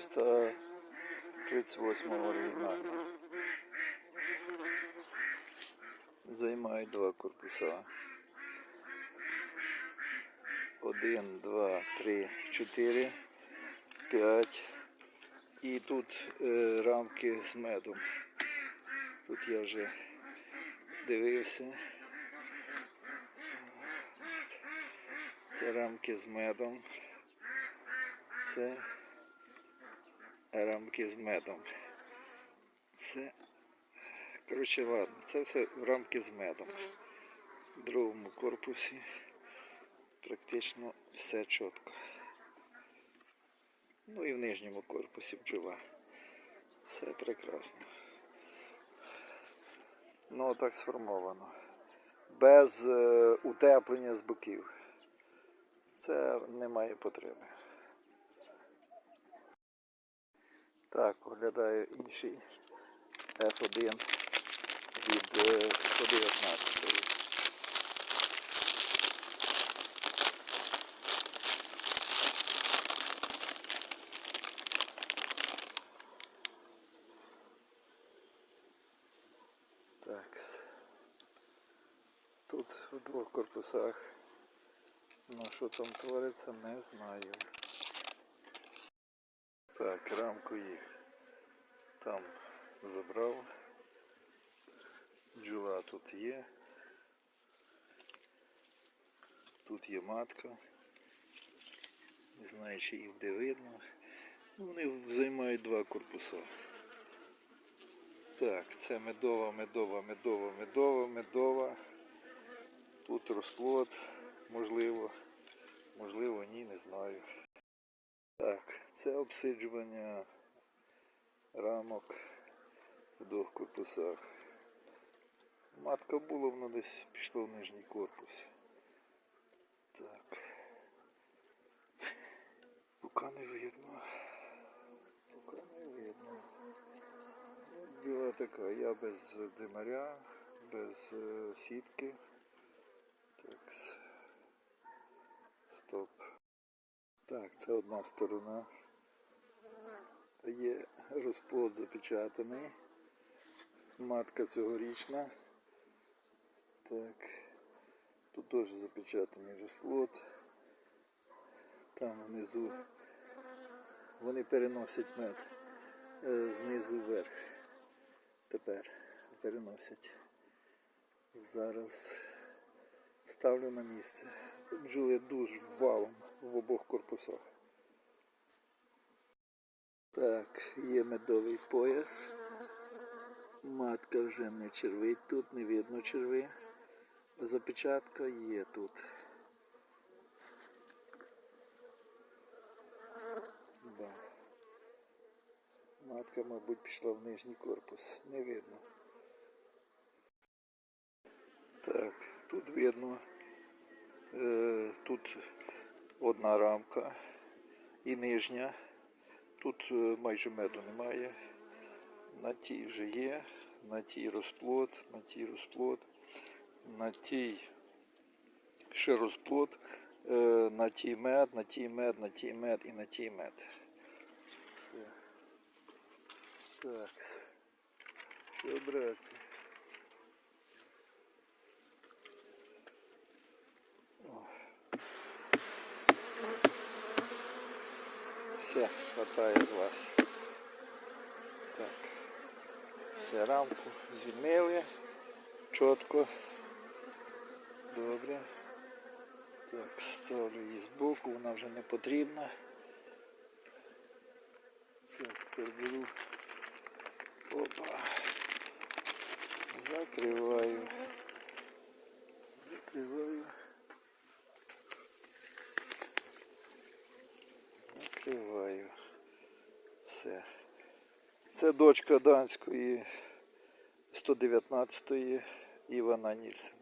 438 оригінального. Займає два корпуса. Один, два, три, чотири, п'ять. І тут е, рамки з медом. Тут я вже дивився. Це рамки з медом. Це рамки з медом. Це. Коротше, ладно, це все рамки з медом. В другому корпусі практично все чітко. Ну і в нижньому корпусі бджола. Все прекрасно. Ну так сформовано. Без е, утеплення з боків. Це немає потреби. Так, оглядаю інший F1 від е, 119. Так. Тут в двох корпусах. Ну що там твориться, не знаю. Так, рамку їх там забрав. Джула тут є. Тут є матка. Не знаю, чи їх де видно. Ну, Вони займають два корпуса. Так, це медова, медова, медова, медова, медова. Тут розплод, можливо. Можливо, ні, не знаю. Так, це обсиджування рамок в двох корпусах. Матка була, воно десь пішло в нижній корпус. Так. Поки не видно. Поки не видно. Діла така, я без димаря, без е, сітки. Так. Стоп. Так, це одна сторона. Є розплод запечатаний. Матка цьогорічна. Так. Тут теж запечатаний розплод. Там внизу вони переносять мед е, знизу вверх. Тепер переносять. Зараз ставлю на місце. Бджоли дуже валом в обох корпусах. Так, є медовий пояс. Матка вже не червить тут, не видно черви. Запечатка є тут. Да. Матка, мабуть, пішла в нижній корпус. Не видно. Так, тут видно. Е, тут одна рамка і нижня. Тут е, майже меду немає. На тій вже є, на тій розплод, на тій розплод, на тій ще розплод, е, на тій мед, на тій мед, на тій мед і на тій мед. Все. Так. Що Все, хватає з вас. Так. Все, рамку звільнили. Чітко. Добре. Так, ставлю її збоку, вона вже не потрібна. Так, тепер беру. Опа. Закриваю. Закриваю. Все. Це дочка данської 119-ї Івана Нільсен.